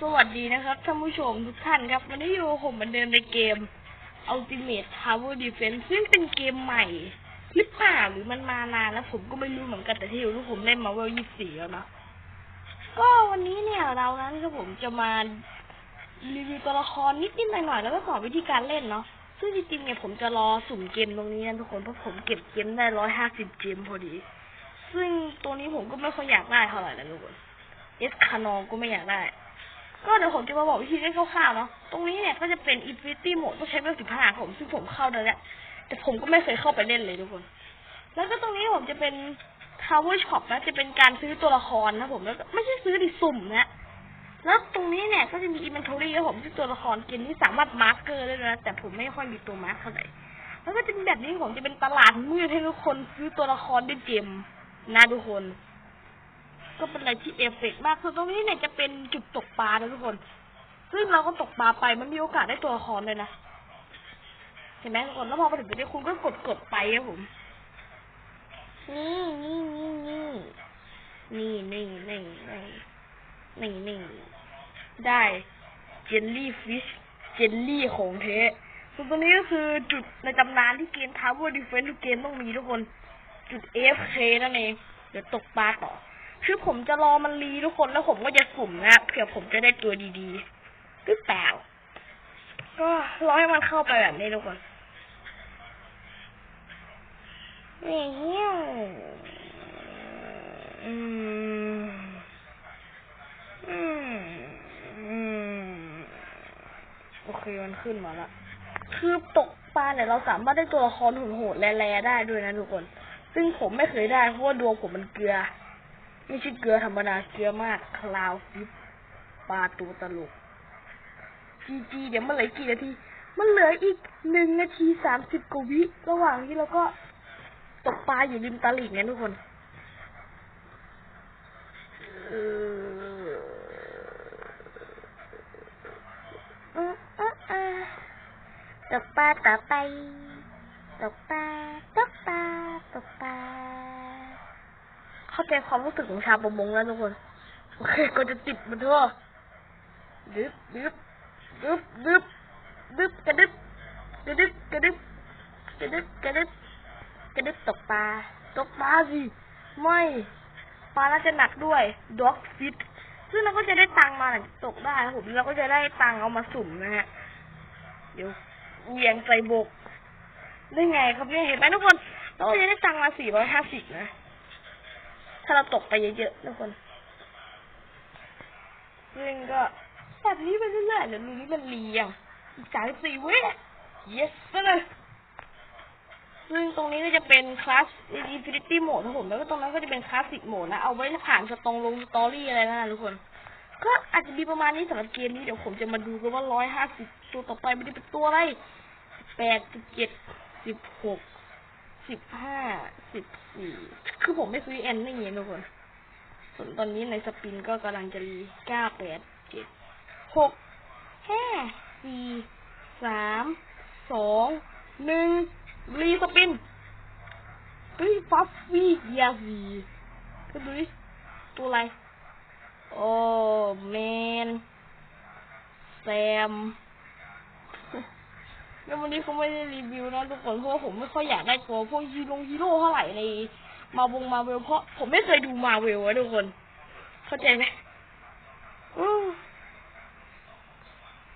สวัสดีนะครับท่านผู้ชมทุกท่านครับ วันนี้อยู่ผมเหมือนเดิมในเกม Ultimate Tower Defense ซึ่งเป็นเกมใหม่หรือเปล่าหรือมันมานานแล้วผมก็ไม่รู้เหมือนกันแต่ที่รู้ผมเล่นมาเวลยี่สี่แล้วนะ ก็วันนี้เนี่ยเรานั้นก็ผมจะมารีวิวตัวละครนิดๆหน่อยๆแล้วก็สอนวิธีการเล่นเนาะซึ่งจริงๆเนี่ยผมจะรอสุ่มเกมตรงนี้นะทุกคนเพราะผมเก็บเกมได้ร้อยห้าสิบเกมพอดี ซึ่งตัวนี้ผมก็ไม่ค่อยอยากได้เท่าไหร่นะทุกคนเอสคานอก็ไม่อยากได้ ก็เดี๋ยวผมจะมาบอกวิธีเล่นคร่าวๆเนาะ ตรงนี้เนี่ยก็จะเป็น Infinity Mode ต้องใช้เวลสิบห้าผม ซึ่งผมเข้าได้แล้วแต่ผมก็ไม่เคยเข้าไปเล่นเลยทุกคน แล้วก็ตรงนี้ผมจะเป็น Tower Shop นะ จะเป็นการซื้อตัวละครนะผม แล้วก็ไม่ใช่ซื้อดิสุ่มนะ แล้วตรงนี้เนี่ยก็จะมี Inventory นะผมที่ตัวละครเกมที่สามารถมาร์กเกอร์ได้นะ แต่ผมไม่ค่อยมีตัวมาร์กเท่าไหร่ แล้วก็จะมีแบบนี้ผมจะเป็นตลาดมืดให้ทุกคนซื้อตัวละครด้วยเกมนะทุกคน ก็เป็นอะไรที่เอฟเฟกต์มากคือตรงนี้เนี่ยจะเป็นจุดตกปลานะทุกคน ซึ่งเราก็ตกปลาไปมันมีโอกาสได้ตัวละครเลยนะ เห็นไหมทุกคนแล้วพอมาถึงตรงนี้คุณก็กดกดไปครับผม นี่นี่นี่นี่นี่นี่นี่นี่นี่ได้เจลลี่ฟิชเจลลี่ของเทส่วนตรงนี้ก็คือจุดในตำนานที่เกมทาวเวอร์ดิเฟนทุกเกมต้องมีทุกคน จุด AFK นั่นเอง เดี๋ยวตกปลาต่อ คือผมจะรอมันรีทุกคนแล้วผมก็จะสุ่มนะเผื่อผมจะได้ตัวดีๆหรือเปล่า ก็รอให้มันเข้าไปแบบนี้ทุกคนนี่เหี้ยวอืมอืมอืมโอเคมันขึ้นมาละคือตกปลาเนี่ยเราสามารถได้ตัวละครโหดๆแร่ๆได้ด้วยนะทุกคน ซึ่งผมไม่เคยได้เพราะว่าดวงผมมันเกลือ ไม่ใช่เกลือธรรมดาเกลือมากคลาวฟิปปลาตัวตลกจีจีเดี๋ยวมันเหลือกี่นาที มันเหลืออีกหนึ่งนาทีสามสิบกว่าวิ ระหว่างที่เราก็ตกปลาอยู่ริมตลิ่งเนี่ยทุกคนตกปลาต่อไป ตกปลา ตกปลา ตกปลา เข้าใจความรู้สึกของชาวประมงแล้วทุกคนโอเคก็จะติดมันทั่วดึบดึบดึบดึบดึบกระดึบกระดึบกระดึบกระดึบกระดึบกระดึบตกปลาตกปลาสิไม่ปลาน่าจะหนักด้วยด็อกฟิตซึ่งเราก็จะได้ตังมาหลังจากตกได้ผมเราก็จะได้ตังเอามาสุ่มนะฮะเดี๋ยวเหวียงใส่บกได้ไงครับเนี่ยเห็นไหมทุกคนเราก็จะได้ตังมาสี่ร้อยห้าสิบนะ ถ้าเราตกไปเยอะๆทุกคนซึ่งก็แบบนี้ไปเรื่อยๆเดี๋ยวดูนี่มันรีอะอีกสามสี่วิ yes เลยซึ่งตรงนี้ก็จะเป็นคลาส Infinity Mode ของผมแล้วก็ตรงนั้นก็จะเป็นคลาสสิกโหมดนะ เอาไว้ผ่านสตองลงสตอรี่อะไรนะทุกคน ก็อาจจะมีประมาณนี้สำหรับเกมนี้เดี๋ยวผมจะมาดูกันว่าร้อยห้าสิบตัวต่อไปมันจะเป็นตัวอะไรแปดสิบเจ็ดสิบหก สิบห้าสิบสี่คือผมไม่ซื้อแอนนี่ทุกคนส่วนตอนนี้ในสปินก็กำลังจะรีเก้าแปดเจ็ดหกห้าสี่สามสองหนึ่งรีสปินเฮ้ยฟัฟฟี่ยาวีก็ดูดิตัวอะไร โอ้ แมน แซม แล้ววันนี้เขาไม่ได้รีวิวนะทุกคนเพราะว่าผมไม่ค่อยอยากได้ตัวพวกฮีโร่ฮีโร่เท่าไหร่ในมาวงมาเวลเพราะผมไม่เคยดูมาเวลอะทุกคน เข้าใจไหมอือ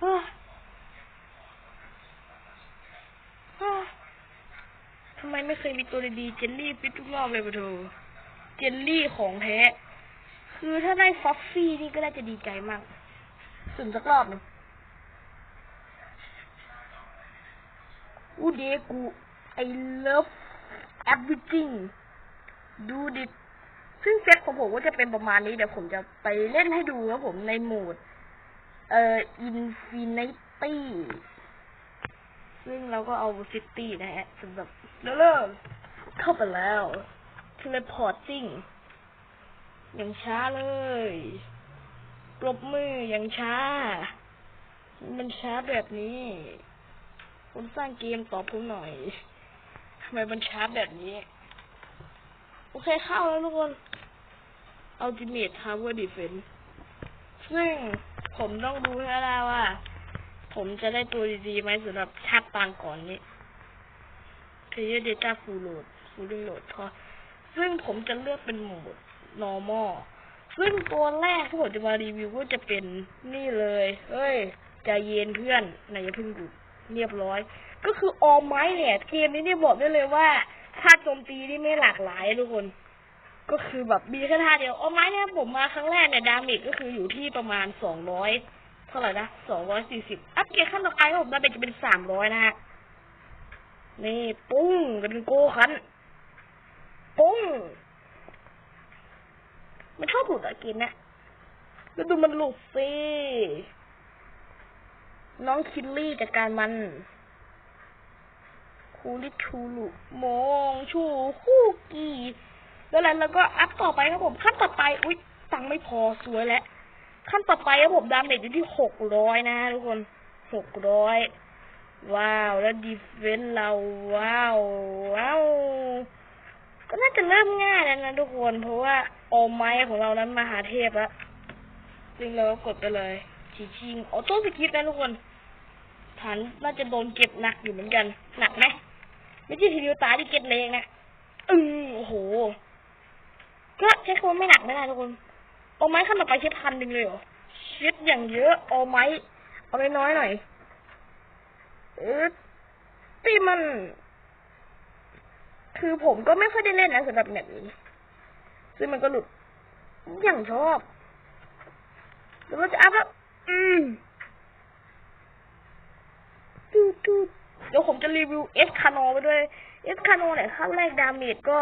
อ่าอ่าทำไมไม่เคยมีตัวดีๆเจลลี่ฟิตทุกรอบเลยปะเธอเจลลี่ของแท้ คือถ้าได้ฟ็อกซี่นี่ก็น่าจะดีใจมากสุ่มสักรอบหนึ่ง อูเดกู I love everything ดูดิซึ่งเซตของผมก็จะเป็นประมาณนี้ เดี๋ยวผมจะไปเล่นให้ดูครับผมในโหมด เอ่อ Infinity ซึ่งเราก็เอาซิตี้นะฮะสำหรับเริ่มเข้าไปแล้ว teleporting อย่างช้าเลยปรบมืออย่างช้า มันช้าแบบนี้ คนสร้างเกมตอบผมหน่อยทำไมมันช้าแบบนี้ โอเคเข้าแล้วทุกคน Ultimate Tower Defense ซึ่งผมต้องดูให้ได้ว่า ผมจะได้ตัวดีๆไหมสำหรับชาติปางก่อนนี้ Player Data Full Load Full Load พอซึ่งผมจะเลือกเป็นโหมด normal ซึ่งตัวแรกที่ผมจะมารีวิวก็จะเป็นนี่เลย เฮ้ย ใจเย็นเพื่อนนายอย่าเพิ่งหยุด เรียบร้อย ก็คือออมไม้เนี่ย เกมนี้เนี่ยบอกได้เลยว่าค่าโจมตีนี่ไม่หลากหลายทุกคน ก็คือแบบมีแค่ท่าเดียวออมไม้เนี่ยผมมาครั้งแรกเนี่ยดาเมจก็คืออยู่ที่ประมาณสองร้อยเท่าไหร่นะสองร้อยสี่สิบอัพเกรดขั้นต่อไปของผมดาเมจจะเป็นสามร้อยนะฮะนี่ปุ้งเป็นโกคันปุ้งมันชอบหลุดอะเกินนะแล้วดูมันหลุดสิ น้องคิลลี่จากการมันคูลิทูลุมองชูคู่กีแล้วแล้วแล้วก็อัพต่อไปครับผมขั้นต่อไปอุ๊ยตังไม่พอสวยแล้วขั้นต่อไปครับผมดาเมจอยู่ที่หกร้อยนะทุกคนหกร้อยว้าวแล้วดีเฟนส์เราว้าวว้าวก็น่าจะเริ่มง่ายแล้วนะทุกคนเพราะว่าโอไม้ของเรานั้นมหาเทพแล้วซึ่งเราก็กดไปเลยชิชิงออโต้สกิปนะทุกคน ฐานน่าจะโดนเก็บหนักอยู่เหมือนกัน หนักไหมไม่ใช่ทีเดียวตายที่เก็บเลงนะอือโอ้โห ก็ใช้คำไม่หนักไม่ได้ทุกคนโอไม้ขั้นต่อไปใช้พันหนึ่งเลยเหรอเช็ดอย่างเยอะโอไม้ เอาน้อยๆหน่อยเออตีมัน คือผมก็ไม่ค่อยได้เล่นนะสำหรับแบบนี้ ซึ่งมันก็หลุด อย่างชอบแล้วก็จะอัพแล้วอืม ตูดูเดี๋ยวผมจะรีวิวเอสคาโนไปด้วย เอสคาโนเนี่ยขั้นแรกดาเมจก็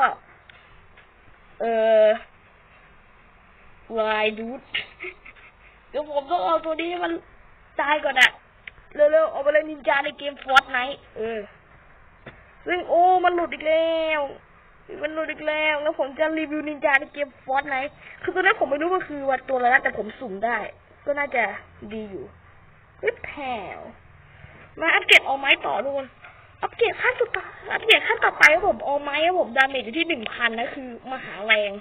เออวายดูดเดี๋ยวผมต้องเอาตัวนี้มันตายก่อนอะเร็วๆเอาไปเลยนินจาในเกมฟอร์ n ไน e เออ ซึ่งโอ้มันหลุดอีกแล้วมันหลุดอีกแล้ว แล้วผมจะรีวิวนินจาในเกมฟอร์ n ไน e คือตัวนี้ผมไม่รู้มันคือว่าตัวอะไรนะแต่ผมสุ่มได้ ก็น่าจะดีอยู่ริบแถว มาอัปเกรดเอาไม้ต่อทุกคนอัปเกรดขั้นสุดอัปเกรดขั้นต่อไปรับผมเอาไม้รับผมดาเมจอยู่ที่หนึ่งพันนะคือ มหาแรง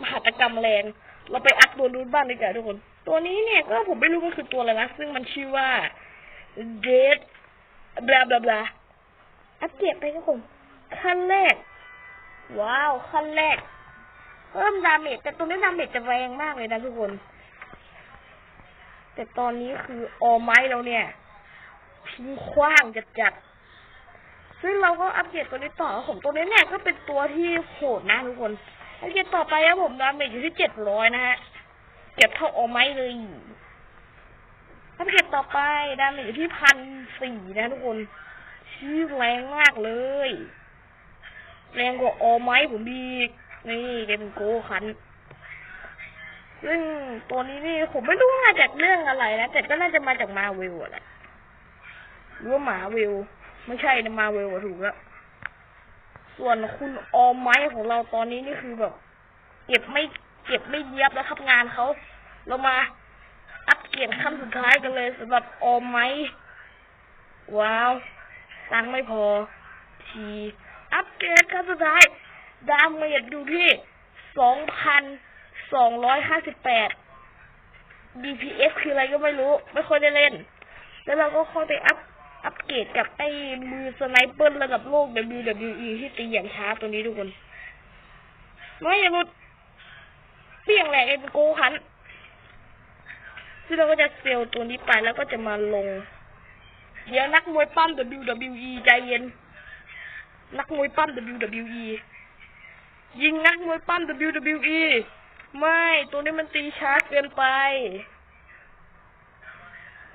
มหาตกรรมแรง เราไปอัพตัวนู้นบ้างดีกว่าทุกคน ตัวนี้เนี่ยก็ผมไม่รู้มันคือตัวอะไรนะซึ่งมันชื่อว่าเดดบลาบลาบลาอัปเกรดไปครับผมขั้นแรก ว้าวขั้นแรกเพิ่มดาเมจแต่ตัวนี้ดาเมจจะแรงมากเลยนะทุกคน แต่ตอนนี้คือออไม้เราเนี่ย ทิ้งขว้างจัดจัดๆซึ่งเราก็อัปเกรดตัวนี้ต่อผมตัวนี้เนี่ยก็เป็นตัวที่โหดนะทุกคนอัปเกรดต่อไปครับผมดาเมจอยู่ที่เจ็ดร้อยนะฮะเก็บเท่าออไม้เลยอัปเกรดต่อไปดาเมจอยู่ที่พันสี่นะทุกคนชื่อแรงมากเลย แรงกว่าออไม้ผมดีนี่เป็นโกคันซึ่งตัวนี้นี่ผมไม่รู้มาจากเรื่องอะไรนะแต่ก็น่าจะมาจากมาเวลแหละ หรือว่าหมาเวล ไม่ใช่นะมาเวลถูกแล้ว ส่วนคุณออมไม้ของเราตอนนี้นี่คือแบบ เก็บไม่เก็บไม่เยียบแล้วครับงานเขา เรามาอัปเกรดขั้นสุดท้ายกันเลยสำหรับออมไม้ว้าวตังไม่พอ ทีอัปเกรดขั้นสุดท้าย ดาเมจดูที่สองพันสองร้อยห้าสิบแปด DPS คืออะไรก็ไม่รู้ ไม่ค่อยได้เล่น แล้วเราก็ค่อยไปอัพ อัปเกรดกับไอ้มือสไนเปอร์ระดับโลก WWE ที่ตีอย่างช้าตัวนี้ทุกคนไม่อย่าหลุดเปี้ยงแหลกไอ้โกคันซึ่งเราก็จะเซลล์ตัวนี้ไปแล้วก็จะมาลง เดี๋ยวนักมวยปั้ม WWE ใจเย็น นักมวยปั้ม WWE ยิงนักมวยปั้ม WWE ไม่ ตัวนี้มันตีช้าเกินไป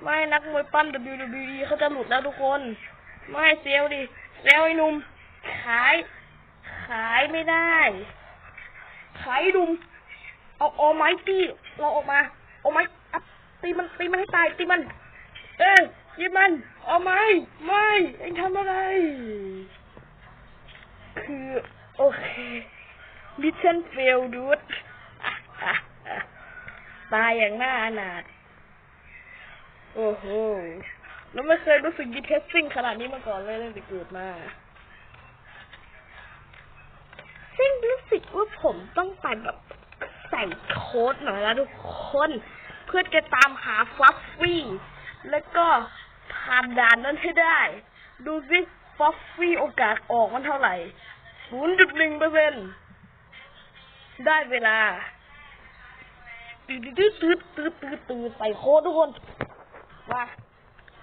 ไม่นักมวยปั้ม WWE เขาจะหลุดแล้วทุกคน ไม่เซลดิ เซลไอ้หนุ่ม ขาย ขายไม่ได้ ขายดุมเอาออไมตีเราออกมาเอไมอัพตีมัน ตีมันให้ตาย ตีมัน เออยิงมัน เอาไมไม่ เอ็งทำอะไร คือ โอเค มิชชั่นเฟลดูดตายอย่างน่าอนาถ โอ้โหแล้วไม่เคยรู้สึกดีเพสซิ่งขนาดนี้มาก่อนเลยตั้งแต่เกิดมา ซึ่งรู้สึกว่าผมต้องไปแบบใส่โค้ดหน่อยแล้วทุกคน เพื่อจะตามหาฟลัฟฟี่ แล้วก็ผ่านด่านนั้นให้ได้ ดูสิฟลัฟฟี่โอกาสออกมันเท่าไหร่0.1เปอร์เซ็นได้เวลาตืดตืดตืดตืดตืดตืดใส่โค้ดทุกคน มา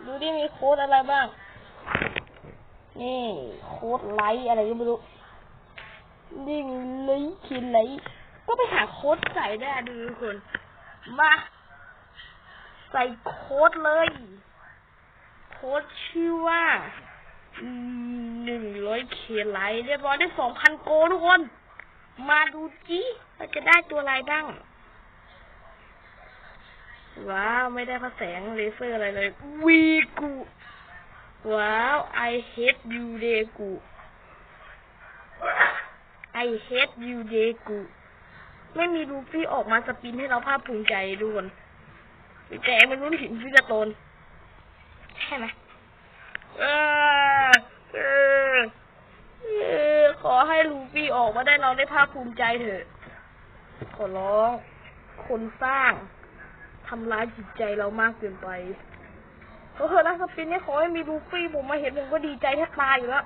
ดูดิมีโค้ดอะไรบ้าง นี่โค้ดไลท์อะไรก็ไม่รู้ดิ่งไลท์คินไลท์ก็ไปหาโค้ดใส่ได้ดูทุกคน มา ใส่โค้ดเลย โค้ดชื่อว่าหนึ่งร้อยเคไลท์เรียบร้อยได้สองพันโกทุกคน มาดูจิเราจะได้ตัวอะไรบ้าง ว้าว ไม่ได้พระแสงเลเซอร์อะไรเลยวีกูว้าว I hate you เดกู I hate you เดกูไม่มีลูฟี่ออกมาสปินให้เราภาคภูมิใจทุกคนแต่มันรู้หินฟิกาโตนใช่ไหมเออเออเออขอให้ลูฟี่ออกมาได้เราได้ภาคภูมิใจเถอะ ขอร้อง คนสร้าง ทำร้ายจิตใจเรามากเกินไปเพราะเธอนะสปินเนี่ยขอให้มีลูฟี่ผมมาเห็นผมก็ดีใจแทบตายอยู่แล้ว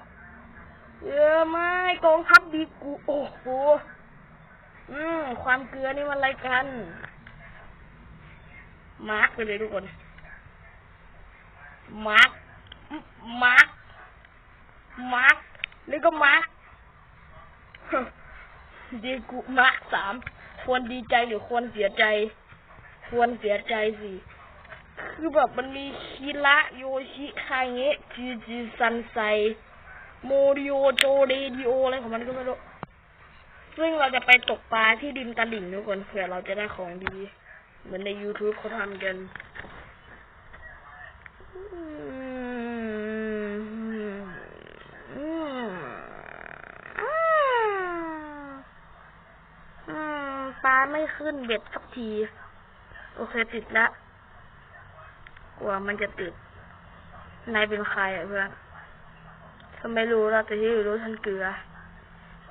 เออไม่กองทัพดีกูโอ้โหอืมความเกลือนี่มันอะไรกัน มาร์กไปเลยทุกคน มาร์กมาร์กมาร์กแล้วก็มาร์กดีกูมาร์กสามควรดีใจหรือควรเสียใจ ควรเสียใจสิ คือแบบมันมีคิระโยชิคาเงะจีจีซันไซ โมริโอโจเรดิโออะไรของมันก็ไม่รู้ ซึ่งเราจะไปตกปลาที่ริมตลิ่งทุกคนเผื่อเราจะได้ของดี เหมือนใน YouTube เขาทำกันอืมอืมอืมอืมปลาไม่ขึ้นเบ็ดสักที โอเคติดละกลัวมันจะติด นายเป็นใครอะเพื่อนฉันไม่รู้แล้วแต่ที่รู้ฉันเกลือ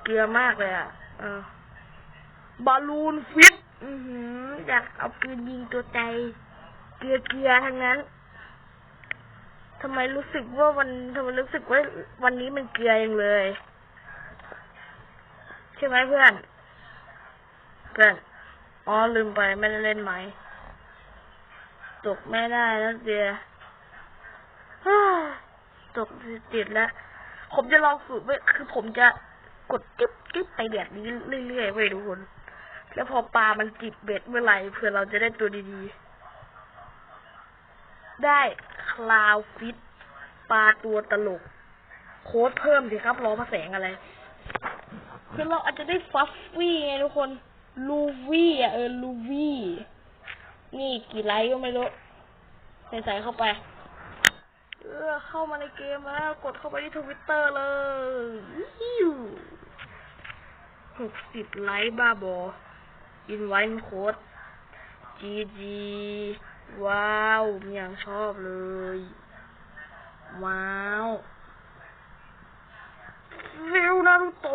เกลือมากเลยอะเออบอลลูนฟิตอือหืออยากเอาปืนยิงตัวใจ เกลือเกลือทั้งนั้นทำไมรู้สึกว่าวันทำไมรู้สึกว่าวันนี้มันเกลือยังเลย ใช่ไหมเพื่อน เพื่อน อ๋อลืมไปไม่ได้เล่นไหม ตกไม่ได้นะเดียตกติดแล้ว ผมจะลองฝึกไว้คือผมจะกดจิ๊บจิ๊บไปแบบนี้เรื่อยๆไว้ยทุกคน แล้วพอปลามันจิบเบ็ดเมื่อไหร่เผื่อเราจะได้ตัวดีๆ ได้คลาวฟิตปลาตัวตลก โค้ดเพิ่มสิครับ รอพระแสงอะไร คือเราอาจจะได้ฟัฟฟี่ไงทุกคน ลูวี่อะเออ ลูวี่ นี่กี่ไลค์ก็ไม่รู้ใส่ใส่เข้าไป เออเข้ามาในเกมแล้ว กดเข้าไปที่ทวิตเตอร์เลยหกสิบไลค์บ้าบออินไว้โค้ดจีจีว้าวอย่างชอบเลย ว้าวฟิลนารูโต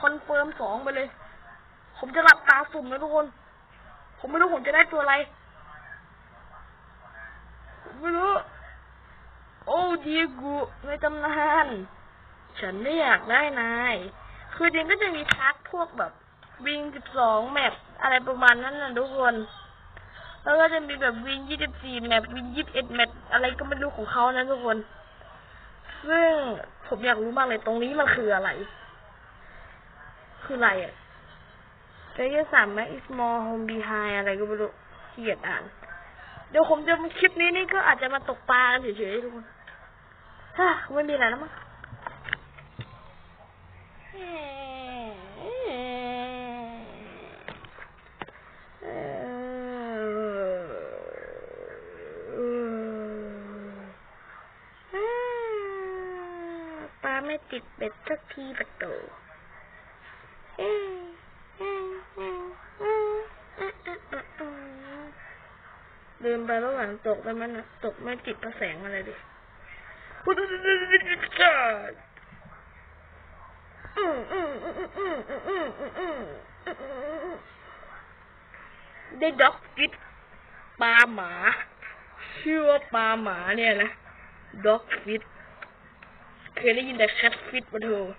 คอนเฟิร์มสองไปเลย ผมจะหลับตาสุ่มนะทุกคน ผมไม่รู้ผมจะได้ตัวอะไร ไม่รู้ โอ้ดีกูในตำนาน ฉันไม่อยากได้นาย คือจริงก็จะมีทักพวกแบบ วิ่งสิบสองแมปอะไรประมาณนั้นนะทุกคน แล้วก็จะมีแบบวิ่งยี่สิบสี่แมปวิ่งยี่สิบเอ็ดแมปอะไรก็ไม่รู้ของเขานะทุกคน ซึ่งผมอยากรู้มากเลยตรงนี้มันคืออะไร คืออะไรอะ เจสามแม็กอิสมอลโฮมบีไฮอะไรก็ไม่รู้เขียดอ่าน เดี๋ยวผมจะคลิปนี้นี่ก็อาจจะมาตกปลากันเฉยๆทุกคนฮ่าไม่มีอะไรแล้วมั้งปลาไม่ติดเบ็ดสักทีประตู ลืมไปว่าหลังตกแล้วมันะตกไม่ติดกระแสงอะไรดิพุทธได้ด็อกฟิตปลาหมา ชื่อว่าปลาหมาเนี่ยนะด็อกฟิตเคยได้ยินแต่แคทฟิตมาเถอะ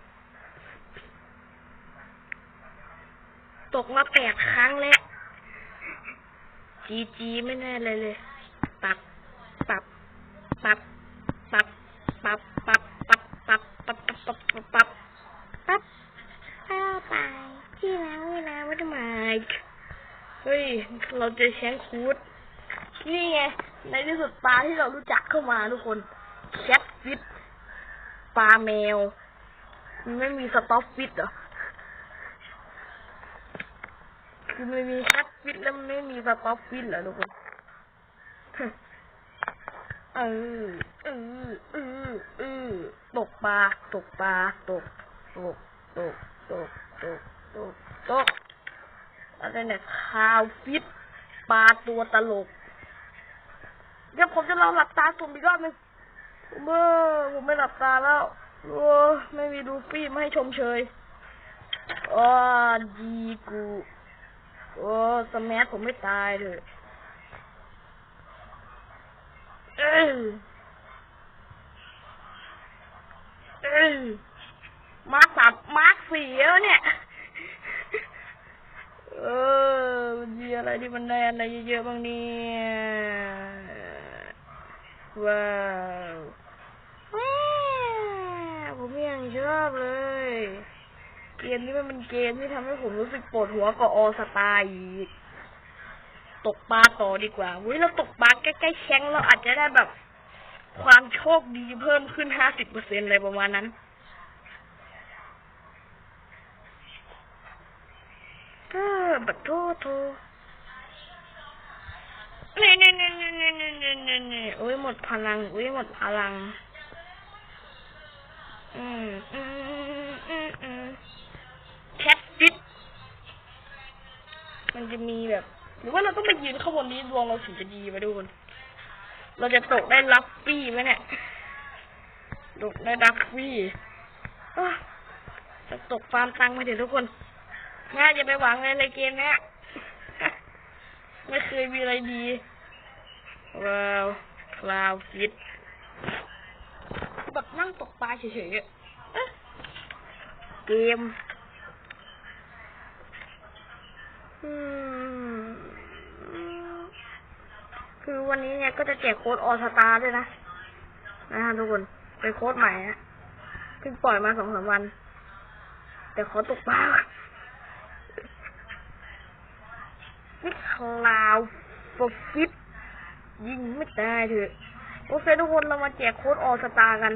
ตกมาแปดครั้งแล้ว จีจีไม่แน่เลยเลย ปับ ปับ ปับ ปับ ปับ ปับ ปับ ปับ ปับ ปับ ปับ ปับ ปับ ปับเข้าไปพี่น้ำพี่น้ำไม่ทำไมเฮ้ย เราเจอแชงคูด นี่ไง ในที่สุดปลาที่เรารู้จักเข้ามาทุกคน แคทฟิตปลาแมวมันไม่มีสต็อปฟิตเหรอ คือมันมีแคท ฟิตแล้วมันไม่มีสต็อปฟิตเหรอทุกคนเออเออเออเออตกปลาตกปลาตกตกตกตกตกตกตกอะไรเนี่ยคาวฟิตปลาตัวตลกเดี๋ยวผมจะลองหลับตาสุ่มอีกรอบหนึงเมื่อผมไม่หลับตาแล้วโอ้ไม่มีดูฟี่มาให้ชมเชยอ๋อดีกู โอ้สมัผมไม่ตายเลยเอ้ยเอ้ยมาสามมาสี่แล้วเนี่ยเออมันมีอะไรที่มันได้อะไรเยอะๆบ้างเนี่ยว้าวว้าวผมยังชอบเลย เกมนี้มันเป็นเกมที่ทำให้ผมรู้สึกปวดหัวกับออสตาอีก ตกปลาต่อดีกว่าเว้ยเราตกปลาใกล้ๆแข้งเราอาจจะได้แบบ ความโชคดีเพิ่มขึ้นห้าสิบเปอร์เซ็นต์อะไรประมาณนั้นก็บัดโทษโทนี่นี่นี่นี่นี่นี่นี่นี่นี่โอ้ยหมดพลังโอ้ยหมดพลัง อืมอืม มันจะมีแบบ หรือว่าเราต้องไปยืนข้างบนนี้ดวงเราถึงจะดีไปดูคนเราจะตกได้ลัฟฟี่ไหมเนี่ยตกได้ลัฟฟี่อ้จะตกฟาร์มตังค์ไปเถอะทุกคนน่าจะไปหวังเลยในเกมเนี้ยไม่เคยมีอะไรดีว้าวคลาวฟิตแบบนั่งตกปลาเฉยๆเกม อืม คือวันนี้เนี่ยก็จะแจกโค้ดออสตาด้วยนะ นะฮะทุกคน เป็นโค้ดใหม่นะเพิ่งปล่อยมาสองสามวัน แต่ขอตกปลาก่อนนี่คลาวฟิตยิงไม่ได้เถอะ โอเคทุกคนเรามาแจกโค้ดออสตากัน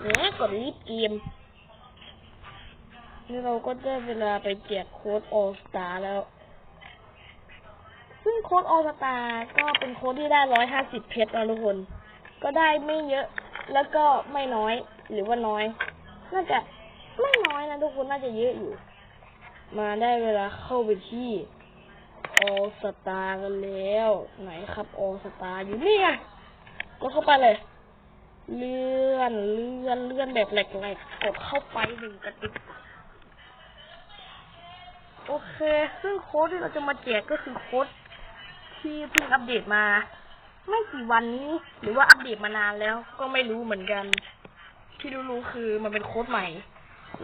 แหมกดรีบเกม นี่เราก็ได้เวลาไปแจกโค้ดออสตาแล้ว ซึ่งโค้ดออสตาก็เป็นโค้ดที่ได้ร้อยห้าสิบเพชรนะทุกคน ก็ได้ไม่เยอะ แล้วก็ไม่น้อย หรือว่าน้อย น่าจะไม่น้อยนะทุกคนน่าจะเยอะอยู่ มาได้เวลาเข้าไปที่ออสตากันแล้ว ไหนครับออสตาอยู่นี่ไงกดเข้าไปเลย เลื่อนเลื่อนเลื่อนแบบแหลกๆกดเข้าไปหนึ่งกระติก โอเค ซึ่งโค้ดที่เราจะมาแจกก็คือโค้ดที่เพิ่งอัปเดตมา ไม่กี่วันนี้ หรือว่าอัปเดตมานานแล้วก็ไม่รู้เหมือนกัน ที่รู้ๆคือมันเป็นโค้ดใหม่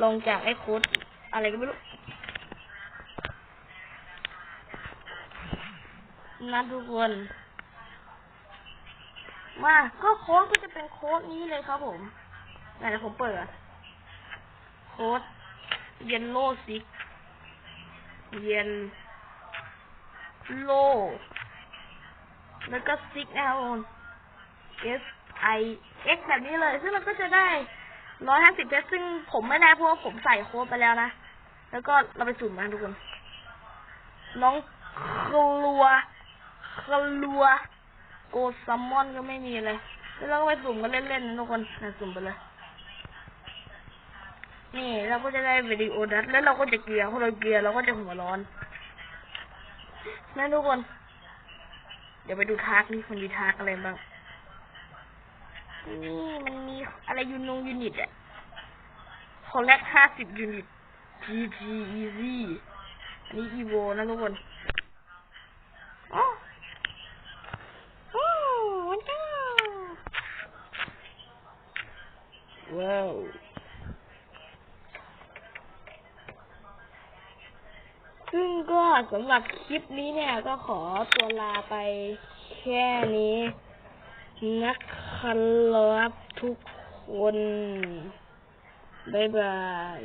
ลองจากไอ้โค้ดอะไรก็ไม่รู้นะทุกคนมาก็โค้ดก็จะเป็นโค้ดนี้เลยครับผมไหนเดี๋ยวผมเปิด โค้ดเยนโลซิก เยนโลแล้วก็ซิกแอล S I X แบบนี้เลย ซึ่งมันก็จะได้ร้อยห้าสิบเพชรซึ่งผมไม่ได้เพราะว่าผมใส่โค้ดไปแล้วนะ แล้วก็เราไปสุ่มกันทุกคน น้องคลัวคลัว โกซัมมอนก็ไม่มีเลย แล้วเราก็ไปสุ่มกันเล่นๆนะทุกคนสุ่มไปเลย นี่เราก็จะได้วิดีโอดัดแล้วเราก็จะเกียร์พอเราเกียร์เราก็จะหัวร้อนนะทุกคน เดี๋ยวไปดูทากนี่คนดีทากอะไรบ้าง นี่มันมีอะไรยูนงยูนิตอะคอลเลกห้าสิบยูนิตจี Easy อันนี้อีโวนะทุกคนอ๋อ้ว้าว ซึ่งก็สำหรับคลิปนี้เนี่ยก็ขอตัวลาไปแค่นี้นะครับทุกคน บ๊ายบาย